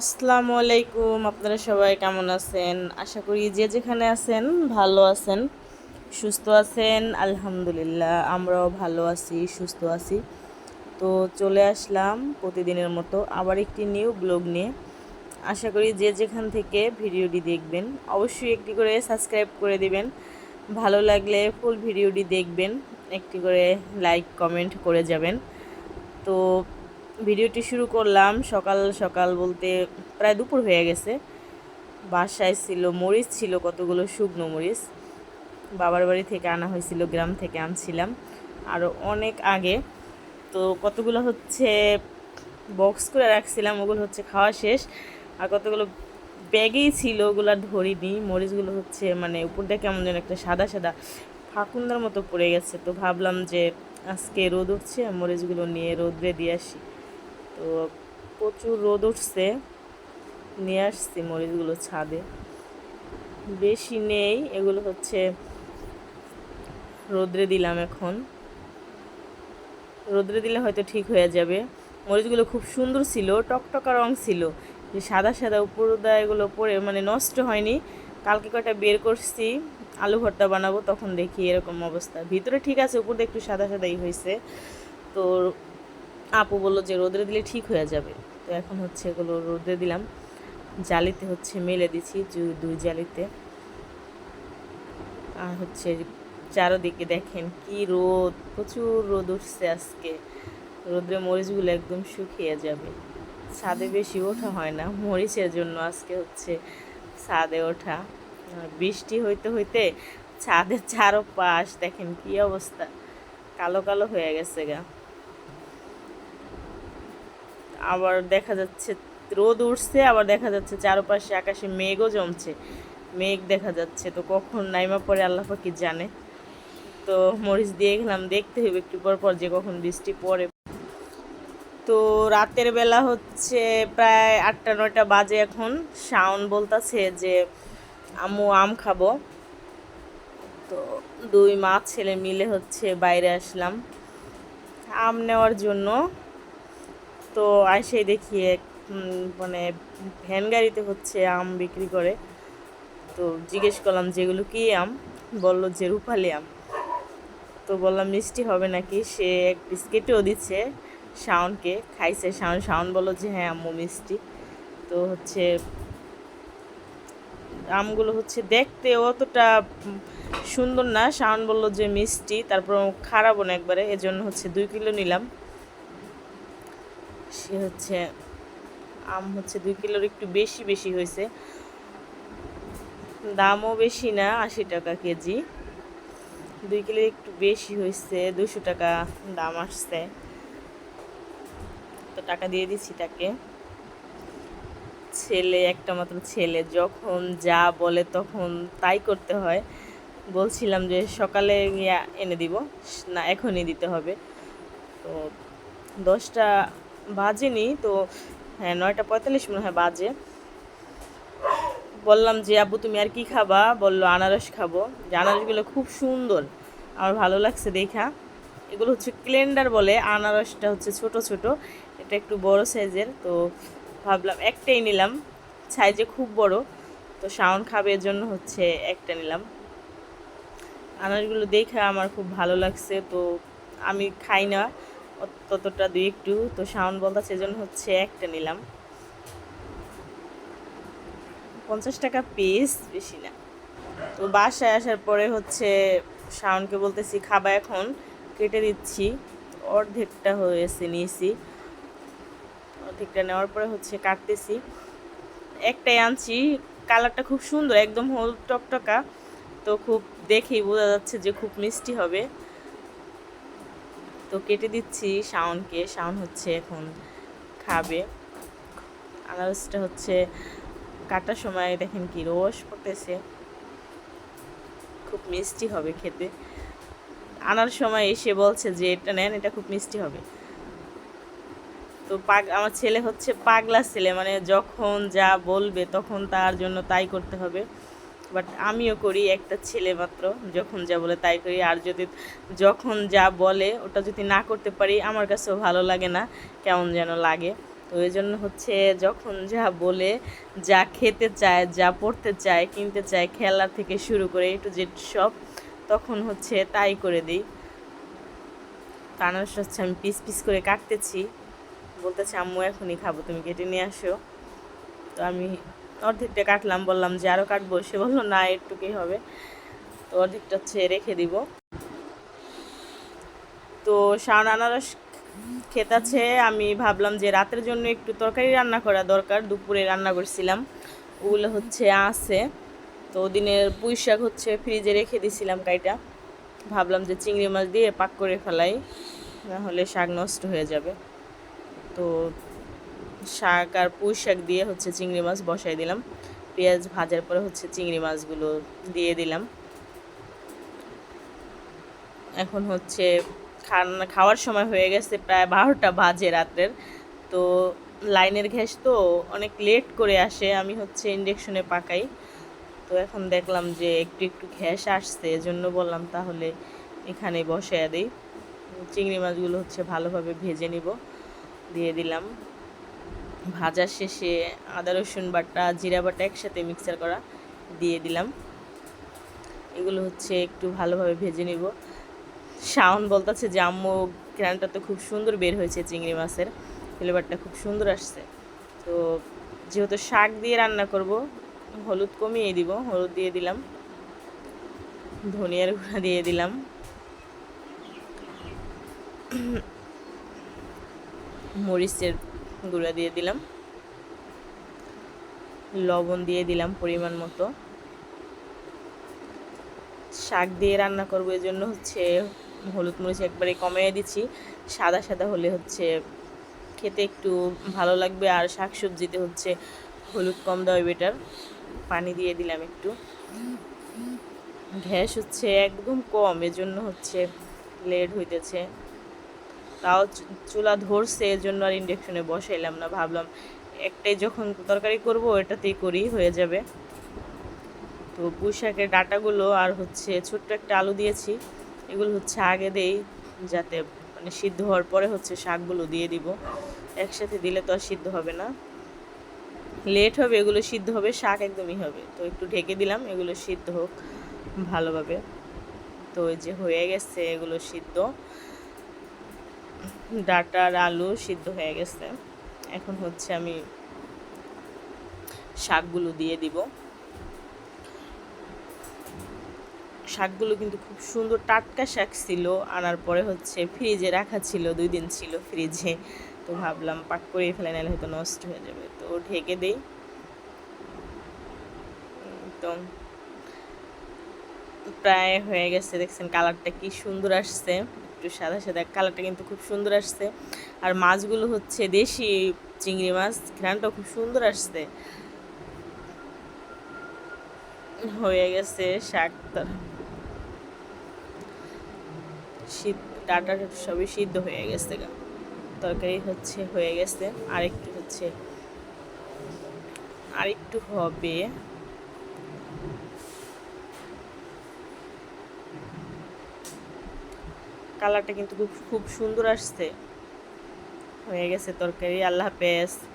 আসসালামু আলাইকুম, আপনারা সবাই কেমন আছেন? আশা করি যে যেখানে আছেন ভালো আছেন, সুস্থ আছেন, আলহামদুলিল্লাহ, আমরাও ভালো আছি, সুস্থ আছি। তো চলে আসলাম প্রতিদিনের মতো আবার একটি নিউ ব্লগ নিয়ে। আশা করি যে যেখান থেকে ভিডিওটি দেখবেন, অবশ্যই একটি করে সাবস্ক্রাইব করে দিবেন। ভালো লাগলে ফুল ভিডিওটি দেখবেন, একটি করে লাইক, কমেন্ট করে যাবেন। তো ভিডিওটি শুরু করলাম, সকাল সকাল বলতে প্রায় দুপুর হয়ে গেছে। বাসায় ছিল মরিচ, ছিল কতগুলো শুকনো মরিচ। বাবার বাড়ি থেকে আনা হয়েছিল, গ্রাম থেকে আনছিলাম। আরও অনেক আগে। তো কতগুলো হচ্ছে বক্স করে রাখছিলাম, ওগুলো হচ্ছে খাওয়া শেষ। আর কতগুলো ব্যাগেই ছিল, ওগুলো ধরিনি। মরিচগুলো হচ্ছে মানে উপরটা কেমন যেন একটা সাদা সাদা ফাকুন্দার মতো পড়ে গেছে। তো ভাবলাম যে আজকে রোদ উঠছে, মরিচগুলো নিয়ে রোদ্রে দিয়ে আসি। তো প্রচুর রোদ উঠছে। নিয়ে আসছি মরিচগুলো ছাদে। বেশি নেই, এগুলো হচ্ছে রোদ্রে দিলাম এখন। রোদ্রে দিলে হয়তো ঠিক হয়ে যাবে। মরিচগুলো খুব সুন্দর ছিল, টকটকা রং ছিল। যে সাদা সাদা উপরদা এগুলো পরে মানে নষ্ট হয়নি। কালকে কয়টা বের করছি, আলু ভর্তা বানাবো, তখন দেখি এরকম অবস্থা। ভিতরে ঠিক আছে উপরে একটু সাদা সাদাই হয়েছে। তো আপু বলল যে রোদে দিলে ঠিক হয়ে যাবে। তো এখন হচ্ছে এগুলো রোদে দিলাম। জালিতে হচ্ছে মেলে দিছি দুই জালিতে। আর হচ্ছে চারোদিকে দেখেন কি রোদ, প্রচুর রোদ উঠছে আজকে। রোদ্রে মরিচগুলো একদম শুকিয়ে যাবে। ছাদে বেশি ওঠা হয় না, মরিচের জন্য আজকে হচ্ছে ছাদে ওঠা। বৃষ্টি হইতে হইতে ছাদের চারো পাশ দেখেন কি অবস্থা। কালো কালো হয়ে গেছে গা। আবার দেখা যাচ্ছে রোদ উঠছে, আবার দেখা যাচ্ছে চারপাশে আকাশে মেঘও জমছে। মেঘ দেখা যাচ্ছে। তো কখন নাইমা পরে আল্লাহ পাকি জানে? তো মরিচ দিয়ে গেলাম, দেখতে হবে একটু পর পর যে কখন বৃষ্টি পড়ে। তো রাতের বেলা হচ্ছে প্রায় আটটা, নয়টা বাজে এখন। শাওন বলতেছে যে, আম্মু, আম খাব। তো দুই মা ছেলে মিলে হচ্ছে বাইরে আসলাম। আম নেওয়ার জন্য তো আসে দেখি এক মানে ভ্যান গাড়িতে হচ্ছে আম বিক্রি করে। তো জিজ্ঞেস করলাম, যেগুলো কী আম? বলল যে, রূপালি আম। তো বললাম, মিষ্টি হবে নাকি? সে এক বিস্কিটও দিচ্ছে শাওনকে, খাইছে শাওন। শাওন বলল যে হ্যাঁ আম্মু, মিষ্টি। তো হচ্ছে আমগুলো হচ্ছে দেখতে অতটা সুন্দর না। শাওন বলল যে, মিষ্টি। তারপর খারাপও না একবারে। এজন্য হচ্ছে দুই কিলো নিলাম। হচ্ছে, আম হচ্ছে দুই কিলোর একটু বেশি বেশি হয়েছে। দামও বেশি না, আশি টাকা কেজি। দুই কিলোর একটু বেশি হয়েছে দুশো টাকা দাম আসছে। তো টাকা দিয়ে দিচ্ছি তাকে। ছেলে, একটা মাত্র ছেলে, যখন যা বলে তখন তাই করতে হয়। বলছিলাম যে সকালে এনে দিব, না এখনই দিতে হবে। তো দশটা বাজেনি তো হ্যাঁ নয়টা পঁয়তাল্লিশ মনে হয় বাজে। বললাম যে, আব্বু, তুমি আর কি খাবা? বলল, আনারস খাব। যে, আনারসগুলো খুব সুন্দর, আমার ভালো লাগছে দেখা। এগুলো হচ্ছে ক্লেন্ডার বলে, আনারসটা হচ্ছে ছোট ছোট, এটা একটু বড় সাইজের, তো ভাবলাম একটাই নিলাম। সাইজে খুব বড়, তো শাওন খাবে এর জন্য হচ্ছে একটা নিলাম। আনারসগুলো দেখে আমার খুব ভালো লাগছে, তো আমি খাই না। ততটা দুই একটু, তো শাওন বলতে সেজন্য হচ্ছে একটা নিলাম। পঞ্চাশ টাকা পিস বেশি না। তো বাসায় আসার পরে হচ্ছে শাওনকে বলতেছি, খাবা এখন, কেটে দিচ্ছি। অর্ধেকটা হয়েছে নিয়েছি। অর্ধেকটা নেওয়ার পরে হচ্ছে কাটতেছি। একটাই আনছি, কালারটা খুব সুন্দর, একদম হল টকটকা। তো খুব দেখেই বোঝা যাচ্ছে যে খুব মিষ্টি হবে। তো কেটে দিচ্ছি শাওনকে। শাওন হচ্ছে এখন খাবে। আনারসটা হচ্ছে কাটার সময় দেখেন কি রস পড়তেছে। খুব মিষ্টি হবে খেতে। আনার সময় এসে বলছে যে, এটা নেন, এটা খুব মিষ্টি হবে। তো পাগ, আমার ছেলে হচ্ছে পাগলা ছেলে মানে যখন যা বলবে তখন তার জন্য তাই করতে হবে। বাট আমিও করি, একটা ছেলে মাত্র, যখন যা বলে তাই করি। আর যদি যখন যা বলে, ওটা যদি না করতে পারি, আমার কাছেও ভালো লাগে না, কেমন যেন লাগে। তো এই জন্য হচ্ছে যখন যা বলে, যা খেতে চায়, যা পড়তে চায়, কিনতে চায়, খেলা থেকে শুরু করে একটু যে সব, তখন হচ্ছে তাই করে দিই। আনারস হচ্ছে আমি পিস পিস করে কাটতেছি। বলতেছে, আম্মু, এখনই খাব, তুমি কেটে নিয়ে আসো। তো আমি অর্ধেকটা কাটলাম, বললাম যে আরও কাটবো। সে বলল, না একটুকুই হবে। তো অর্ধেকটা হচ্ছে রেখে দিব। তো শাওন আনারস খেতাছে আমি ভাবলাম যে রাতের জন্য একটু তরকারি রান্না করা দরকার। দুপুরে রান্না করছিলাম। ওগুলো হচ্ছে আছে। তো ওদিনের পুঁই শাক হচ্ছে ফ্রিজে রেখে দিছিলাম কাইটা। ভাবলাম যে চিংড়ি মাছ দিয়ে পাক করে ফেলাই নাহলে শাক নষ্ট হয়ে যাবে। তো শাক আর পুঁই শাক দিয়ে হচ্ছে চিংড়ি মাছ বসাই দিলাম। পেঁয়াজ ভাজার পরে হচ্ছে চিংড়ি মাছগুলো দিয়ে দিলাম। এখন হচ্ছে খানা, খাওয়ার সময় হয়ে গেছে প্রায় বারোটা বাজে রাতের তো লাইনের গ্যাস তো অনেক লেট করে আসে, আমি হচ্ছে ইন্ডাকশনে পাকাই। তো এখন দেখলাম যে একটু একটু ঘ্যাস আসছে, এজন্য বললাম তাহলে এখানে বসে দিই। চিংড়ি মাছগুলো হচ্ছে ভালোভাবে ভেজে নিব, দিয়ে দিলাম। ভাজার শেষে আদা, রসুন বাটা, জিরা বাটা একসাথে মিক্সার করা দিয়ে দিলাম। এগুলো হচ্ছে একটু ভালোভাবে ভেজে নিব। শাওন বলতেছে যে, আম্মু গ্রানটা তো খুব সুন্দর বের হয়েছে চিংড়ি মাছের। ফ্লেভারটা খুব সুন্দর আসছে। তো যেহেতু শাক দিয়ে রান্না করব, হলুদ কমিয়ে দিব। হলুদ দিয়ে দিলাম। ধনিয়ার গুঁড়া দিয়ে দিলাম। মরিচের গুঁড়া দিয়ে দিলাম। লবণ দিয়ে দিলাম পরিমাণ মতো। শাক দিয়ে রান্না করব এই জন্য হচ্ছে হলুদ মরিচ একবারে কমিয়ে দিচ্ছি। সাদা সাদা হলে হচ্ছে খেতে একটু ভালো লাগবে আর শাক সবজিতে হচ্ছে হলুদ কম দেওয়া বেটার পানি দিয়ে দিলাম একটু। গ্যাস হচ্ছে একদম কম, এজন্য হচ্ছে লেট হইতেছে। তাও চুলা ধরছে, এজন্য আর ইন্ডাকশনে বসাইলাম না, ভাবলাম একটাই যখন তরকারি করব এটাতেই করি হয়ে যাবে। তো পুঁই শাকের ডাটাগুলো আর হচ্ছে ছোট্ট একটা আলু দিয়েছি, এগুলো হচ্ছে আগে দেই, যাতে মানে সিদ্ধ হওয়ার পরে হচ্ছে শাকগুলো দিয়ে দিব। একসাথে দিলে তো আর সিদ্ধ হবে না। লেট হবে, এগুলো সিদ্ধ হবে, শাক একদমই হবে। তো একটু ঢেকে দিলাম, এগুলো সিদ্ধ হোক ভালোভাবে। তো ওই যে হয়ে গেছে, এগুলো সিদ্ধ। ডাটার আলু সিদ্ধ হয়ে গেছে। এখন হচ্ছে আমি শাকগুলো দিয়ে দিব। শাকগুলো কিন্তু খুব সুন্দর টাটকা শাক ছিল, আনার পরে হচ্ছে ফ্রিজে রাখা ছিল, দুই দিন ছিল ফ্রিজে। তো ভাবলাম পাক করে ফেলে, নাহলে হয়তো নষ্ট হয়ে যাবে। তো ঢেকে দেই। তো প্রায় হয়ে গেছে, দেখছেন কালারটা কি সুন্দর আসছে। একটু সাদা সাদা কালারটা কিন্তু খুব সুন্দর আসছে। আর মাছগুলো হচ্ছে দেশি চিংড়ি মাছ ঘ্রানটাও খুব সুন্দর আসছে। হয়ে গেছে শাক শীত, ডাটা সবই সিদ্ধ হয়ে গেছে তরকারি হচ্ছে হয়ে গেছে। আর একটু হচ্ছে আর একটু হবে। কালারটা কিন্তু খুব খুব সুন্দর আসছে। হয়ে গেছে তরকারি আল্লাহ হাফেজ।